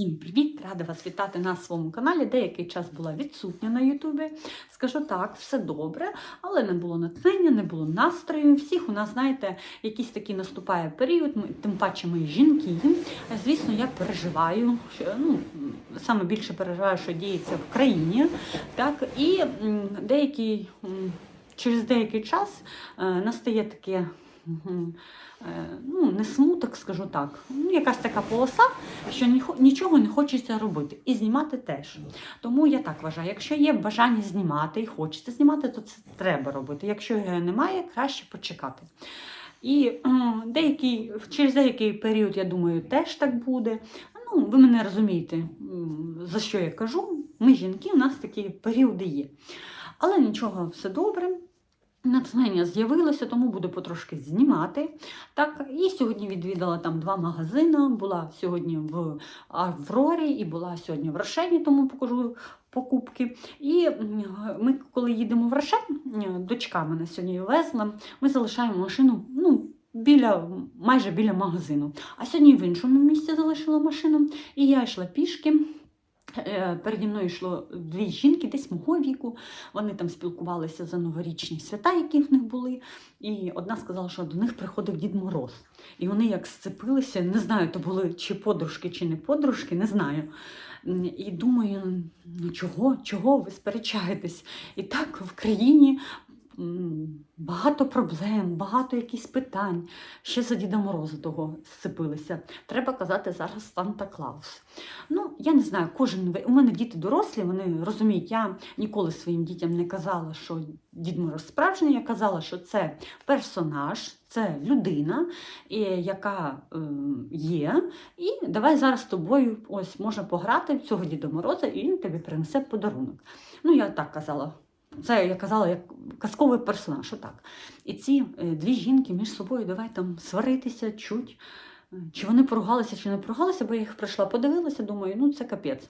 Всім привіт! Рада вас вітати на своєму каналі. Деякий час була відсутня на Ютубі. Скажу так, все добре, але не було натхнення, не було настрою. Всіх у нас, знаєте, якийсь такий наступає період, ми, тим паче ми жінки. Звісно, я переживаю, що ну, саме більше переживаю, що діється в країні. Так, і деякий, через деякий час е, настає таке. Е, Ну, не смуток, скажу так. Ну, якась така полоса, що нічого не хочеться робити. І знімати теж. Тому я так вважаю, якщо є бажання знімати і хочеться знімати, то це треба робити. Якщо його немає, краще почекати. І деякий, через деякий період, я думаю, теж так буде. Ну, ви мене розумієте, за що я кажу. Ми жінки, у нас такі періоди є. Але нічого, все добре. Натхнення з'явилося, тому буду потрошки знімати. Так, і сьогодні відвідала там два магазини. Була сьогодні в Аврорі і була сьогодні в Рошені, тому покажу покупки. І ми, коли їдемо в Рошен, дочка мене сьогодні везла, ми залишаємо машину. ну, Біля майже біля магазину. А сьогодні в іншому місці залишила машину, і я йшла пішки. Е, Переді мною йшло дві жінки, десь мого віку. Вони там спілкувалися за новорічні свята, які в них були. І одна сказала, що до них приходив Дід Мороз. І вони як сцепилися, не знаю, то були чи подружки, чи не подружки, не знаю. І думаю, ну чого, чого ви сперечаєтесь? І так в країні багато проблем, багато якихось питань. Ще за Діда Мороза того сцепилися. Треба казати зараз Санта Клаус. Ну, я не знаю, кожен у мене діти дорослі, вони розуміють, я ніколи своїм дітям не казала, що Дід Мороз справжній. Я казала, що це персонаж, це людина, яка е, є. І давай зараз з тобою ось можна пограти в цього Діда Мороза, і він тобі принесе подарунок. Ну, я так казала. Це я казала як казковий персонаж, отак. І ці е, дві жінки між собою давай там сваритися, чуть. Чи вони поругалися, чи не поругалися, бо я їх прийшла, подивилася, думаю, ну це капець.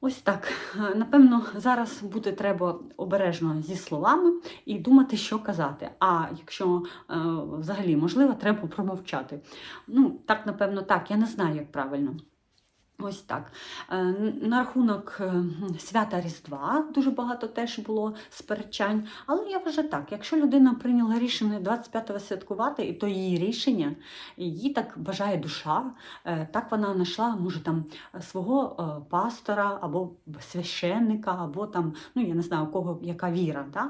Ось так. Е, Напевно, зараз буде треба обережно зі словами і думати, що казати. А якщо е, взагалі можливо, треба промовчати. Ну, так, напевно, так. Я не знаю, як правильно. Ось так. Е, На рахунок е, свята Різдва дуже багато теж було сперечань. Але я вважаю так, якщо людина прийняла рішення 25-го святкувати, і то її рішення, її так бажає душа, е, так вона знайшла, може, там свого пастора або священника, або там, ну я не знаю, у кого яка віра. Да?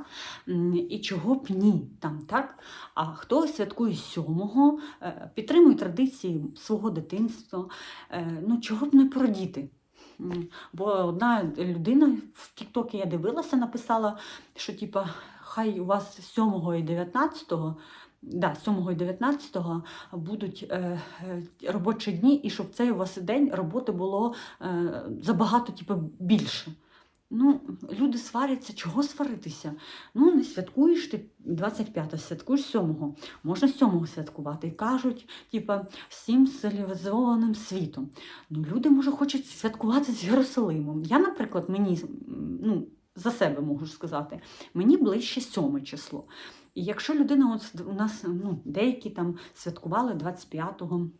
І чого б ні, там, так? А хто святкує сьомого, е, підтримує традиції свого дитинства, ну чого б не про діти. Бо одна людина в Тіктокі я дивилася, написала, що типа, хай у вас 7 і 19 Да, 7 і 19 будуть е, е, робочі дні, і щоб цей у вас день роботи було е, забагато, типу, більше. Ну, люди сваряться, чого сваритися? Ну, не святкуєш ти 25-го, святкуєш 7-го. Можна 7-го святкувати. І кажуть, типа, всім цивілізованим світом. Ну, люди, може, хочуть святкувати з Єрусалимом. Я, наприклад, мені ну, за себе можу сказати, мені ближче 7 число. І якщо людина, от у нас ну, деякі там святкували 25-го.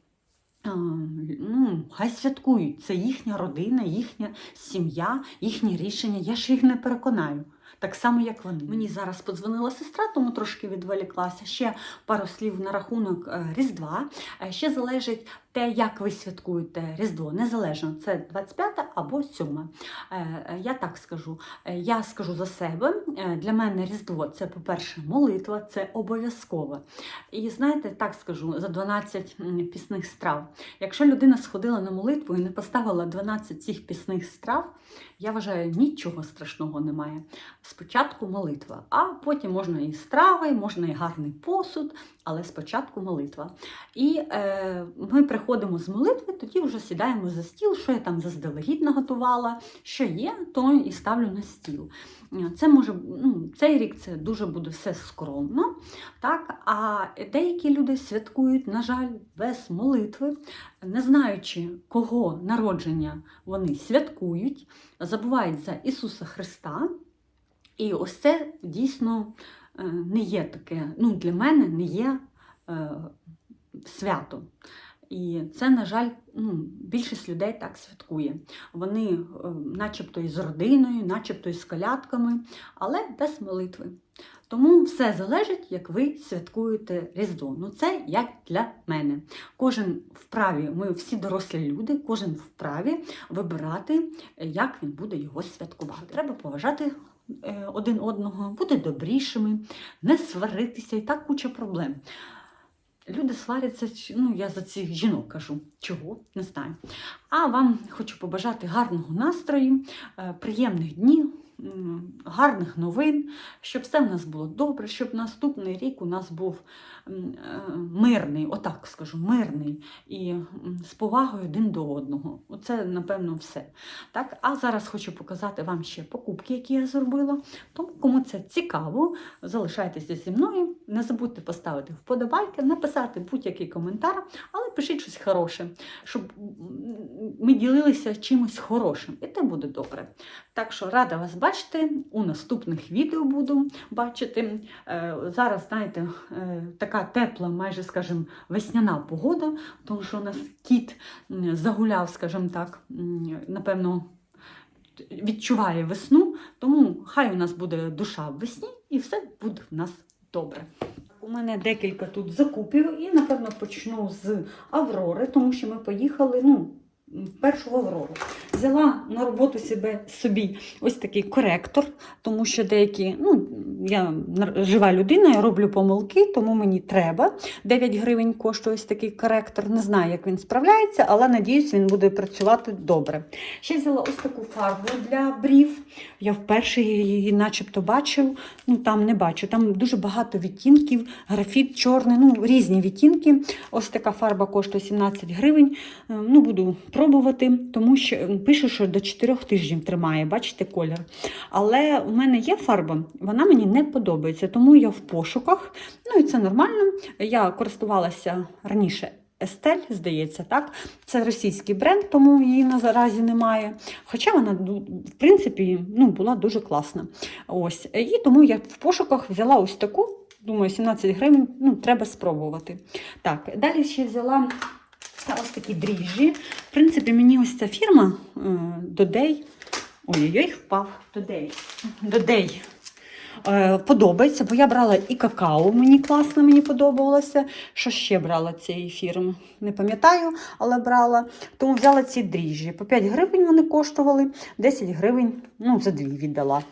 Ну, хай святкують. Це їхня родина, їхня сім'я, їхні рішення. Я ж їх не переконаю. Так само, як вони. Мені зараз подзвонила сестра, тому трошки відволіклася. Ще пару слів на рахунок е, Різдва. Е, Ще залежить те, як ви святкуєте Різдво. Незалежно, це 25 або 7. Е, Я так скажу. Я скажу за себе. Для мене Різдво це, по-перше, молитва, це обов'язково. І знаєте, так скажу, за 12 пісних страв. Якщо людина сходила на молитву і не поставила 12 цих пісних страв, я вважаю, нічого страшного немає. Спочатку молитва, а потім можна і страви, можна і гарний посуд, але спочатку молитва. І е, ми приходимо з молитви, тоді вже сідаємо за стіл, що я там заздалегідь наготувала, що є, то і ставлю на стіл. Це може, ну, цей рік це дуже буде все скромно. Так? А деякі люди святкують, на жаль, без молитви, не знаючи, кого народження вони святкують, забувають за Ісуса Христа. І ось це дійсно е, не є таке, ну, для мене не є е, свято. І це, на жаль, ну, більшість людей так святкує. Вони е, начебто із родиною, начебто із колядками, але без молитви. Тому все залежить, як ви святкуєте Різдво. Ну це як для мене. Кожен вправі, ми всі дорослі люди, кожен вправі вибирати, е, як він буде його святкувати. Треба поважати е, один одного, бути добрішими, не сваритися і так куча проблем. Люди сваряться, ну я за цих жінок кажу. Чого? Не знаю. А вам хочу побажати гарного настрою, е, приємних днів, гарних новин, щоб все в нас було добре, щоб наступний рік у нас був е, мирний, отак скажу, мирний і з повагою один до одного. Оце, напевно, все. Так, а зараз хочу показати вам ще покупки, які я зробила. Тому, кому це цікаво, залишайтеся зі мною. Не забудьте поставити вподобайки, написати будь-який коментар, але пишіть щось хороше, щоб ми ділилися чимось хорошим, і це буде добре. Так що рада вас бачити. У наступних відео буду бачити. Е, Зараз, знаєте, е, така тепла, майже, скажімо, весняна погода, тому що у нас кіт загуляв, скажімо так, напевно, відчуває весну, тому хай у нас буде душа в весні і все буде в нас добре. У мене декілька тут закупів, і, напевно, почну з Аврори, тому що ми поїхали, ну, першу Аврору. Взяла на роботу себе собі ось такий коректор, тому що деякі, ну, я жива людина, я роблю помилки, тому мені треба. 9 гривень коштує ось такий коректор. Не знаю, як він справляється, але надіюсь, він буде працювати добре. Ще взяла ось таку фарбу для брів. Я вперше її начебто бачив. Ну там не бачу. Там дуже багато відтінків, графіт чорний, ну різні відтінки. Ось така фарба коштує 17 гривень. Е, Ну, буду пробувати, тому що м, пише, що до 4 тижнів тримає, бачите колір. Але у мене є фарба, вона мені не подобається, тому я в пошуках. Ну і це нормально. Я користувалася раніше. Естель, здається, так. Це російський бренд, тому її наразі немає. Хоча вона, ну, в принципі, ну, була дуже класна. Ось. І тому я в пошуках взяла ось таку. Думаю, 17 гривень, ну, треба спробувати. Так, далі ще взяла ось такі дріжджі. В принципі, мені ось ця фірма Додей. Ой-ой-ой, впав. Додей. Додей. Е, Подобається, бо я брала і какао, мені класно, мені подобалося. Що ще брала цієї фірми? Не пам'ятаю, але брала. Тому взяла ці дріжджі. По 5 гривень вони коштували, 10 гривень, ну, за дві віддала.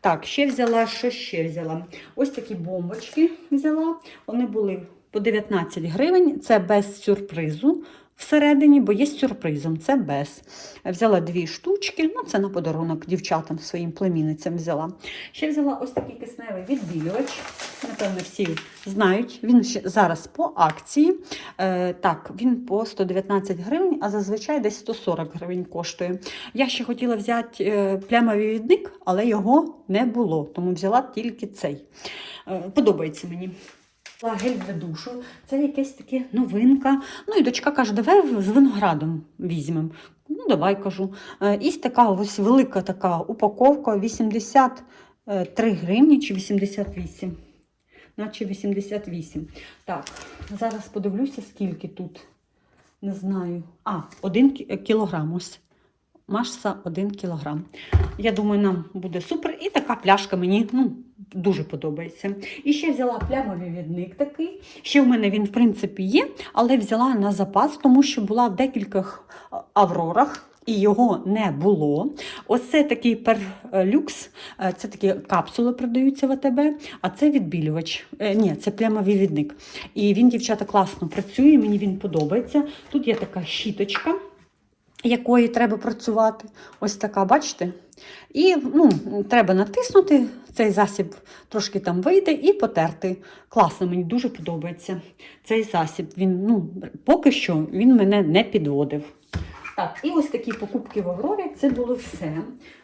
Так, ще взяла, що ще взяла? Ось такі бомбочки взяла. Вони були по 19 гривень. Це без сюрпризу всередині, бо є сюрпризом, це без. Взяла дві штучки, ну це на подарунок дівчатам своїм племінницям взяла. Ще взяла ось такий кисневий відбілювач. Напевно, всі знають. Він ще зараз по акції. Е, так, він по 119 гривень, а зазвичай десь 140 гривень коштує. Я ще хотіла взяти е, плямовий відник, але його не було, тому взяла тільки цей. Е, подобається мені. Гель для душу, це якась таке новинка. Ну і дочка каже, давай з виноградом візьмемо. Ну, давай кажу. Е, І така ось велика така упаковка 83 гривні чи 88. Наче 88. Так, зараз подивлюся, скільки тут. Не знаю. А, 1 кілограм ось. Маса 1 кілограм. Я думаю, нам буде супер. І така пляшка мені ну, дуже подобається. І ще взяла плямовий відник такий. Ще в мене він, в принципі, є, але взяла на запас, тому що була в декількох аврорах. І його не було. Оце такий перлюкс, е, це такі капсули продаються в АТБ, а це відбілювач. Е, Ні, це плямовий відник. І він, дівчата, класно працює, мені він подобається. Тут є така щіточка якої треба працювати. Ось така, бачите? І ну, треба натиснути, цей засіб трошки там вийде і потерти. Класно, мені дуже подобається цей засіб. Він, ну, поки що він мене не підводив. Так, і ось такі покупки в Аврорі, це було все.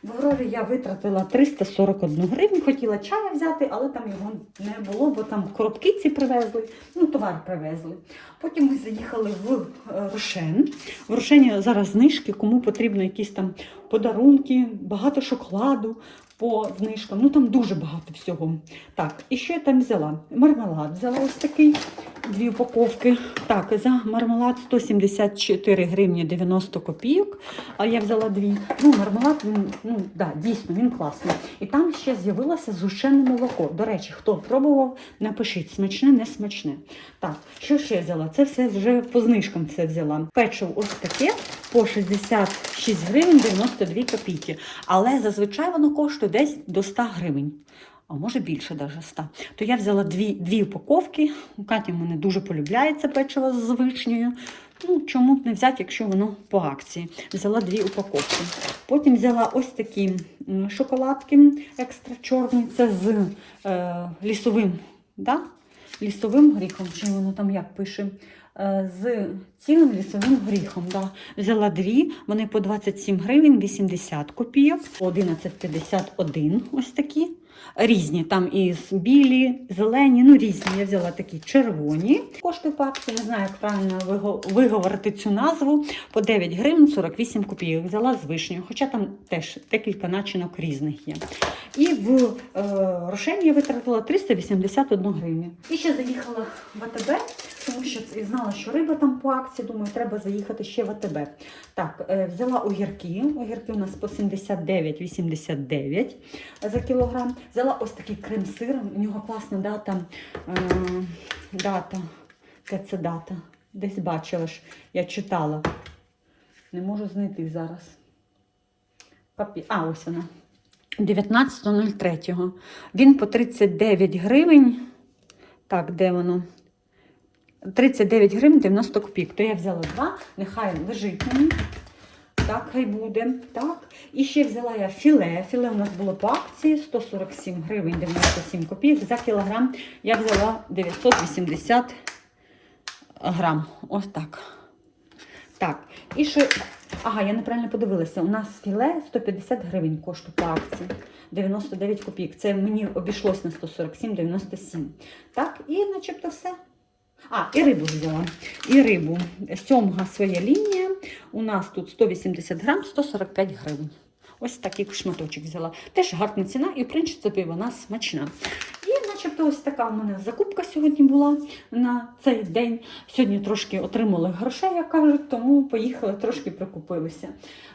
В Аврорі я витратила 341 гривню, хотіла чая взяти, але там його не було, бо там коробки ці привезли, ну, товар привезли. Потім ми заїхали в е, Рошен. В Рошені зараз знижки, кому потрібно якісь там подарунки, багато шоколаду по знижкам. Ну там дуже багато всього. Так, і що я там взяла? Мармелад взяла ось такий. Дві упаковки. Так, за мармелад 174 гривні 90 копійок. А я взяла дві. Ну, мармелад, він, ну, да, дійсно, він класний. І там ще з'явилося зушене молоко. До речі, хто пробував, напишіть, смачне, не смачне. Так, що ще взяла? Це все вже по знижкам все взяла. Печиво ось таке по 66 гривень 92 копійки. Але зазвичай воно коштує десь до 100 гривень. А може більше навіть 100. То я взяла дві, дві упаковки. Каті в мене дуже полюбляється печиво з вишнею. Ну, чому б не взяти, якщо воно по акції. Взяла дві упаковки. Потім взяла ось такі шоколадки екстра чорні. Це з е, лісовим, да? Лісовим гріхом, чи воно там як пише. Е, З цілим лісовим гріхом. Да. Взяла дві, вони по 27 гривень 80 копійок, по 11,51 ось такі. Різні, там і білі, зелені, ну різні. Я взяла такі червоні. По акції, не знаю, як правильно виговорити цю назву. По 9 гривень 48 копійок. Взяла з вишнею, хоча там теж декілька начинок різних є. І в е, Рошені я витратила 381 гривню. І ще заїхала в АТБ, тому що знала, що риба там по акції. Думаю, треба заїхати ще в АТБ. Так, е, взяла огірки. Огірки у нас по 79,89 за кілограм. Взяла ось такий крем-сир. У нього класна дата. Е, дата. Яка це дата? Десь бачила ж, я читала. Не можу знайти зараз. Папі... А, ось вона. 19.03. Він по 39 гривень. Так, де воно? 39 гривень 90 копійок. То я взяла два, нехай лежить мені. Так, хай буде. Так. І ще взяла я філе. Філе у нас було по акції 147 гривень 97 копійок. За кілограм я взяла 980 грам. Ось так. Так. І ще. Ага, я неправильно подивилася. У нас філе 150 гривень коштує по акції. 99 копійок. Це мені обійшлось на 147,97. Так, і начебто все. А, і рибу взяла. І рибу. Сьомга своя лінія. У нас тут 180 грам, 145 гривень. Ось такий шматочок взяла. Теж гарна ціна, і в принципі вона смачна. Начебто ось така в мене закупка сьогодні була на цей день. Сьогодні трошки отримали грошей, як кажуть, тому поїхали, трошки прикупилися.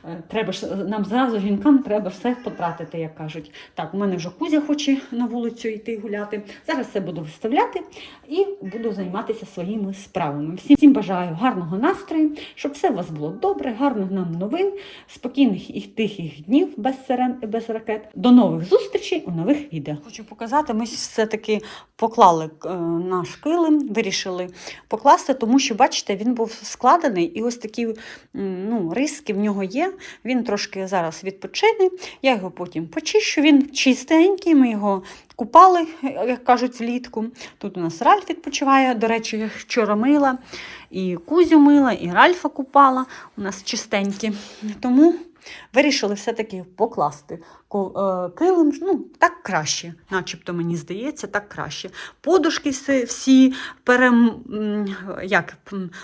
Е, Треба ж нам зразу жінкам треба все потратити, як кажуть. Так, у мене вже Кузя хоче на вулицю йти гуляти. Зараз все буду виставляти і буду займатися своїми справами. Всім бажаю гарного настрою, щоб все у вас було добре, гарних нам новин, спокійних і тихих днів без сирен і без ракет. До нових зустрічей у нових відео. Хочу показати, ми все-таки поклали е, наш килим, вирішили покласти, тому що, бачите, він був складений, і ось такі ну, риски в нього є. Він трошки зараз відпочине. Я його потім почищу. Він чистенький, ми його купали, як кажуть, влітку. Тут у нас Ральф відпочиває. До речі, я вчора мила, і Кузю мила, і Ральфа купала. У нас чистенькі. Тому вирішили все-таки покласти е, килим. Ну, так краще, начебто мені здається, так краще. Подушки всі, перем, як,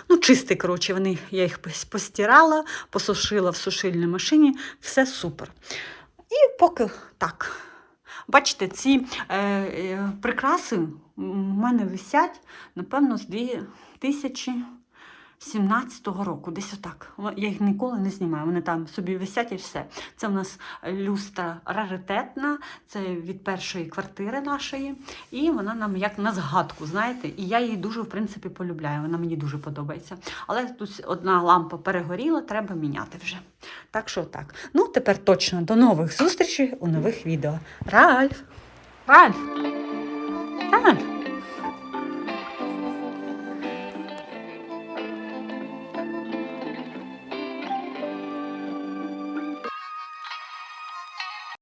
ну, чисті, коротше, вони, я їх постирала, посушила в сушильній машині, все супер. І поки так. Бачите, ці е, е, прикраси в мене висять, напевно, з 2017 року, десь отак. Я їх ніколи не знімаю, вони там собі висять і все. Це в нас люстра раритетна, це від першої квартири нашої, і вона нам як на згадку, знаєте, і я її дуже, в принципі, полюбляю, вона мені дуже подобається. Але тут одна лампа перегоріла, треба міняти вже. Так що так. Ну, тепер точно до нових зустрічей у нових відео. Ральф! Ральф!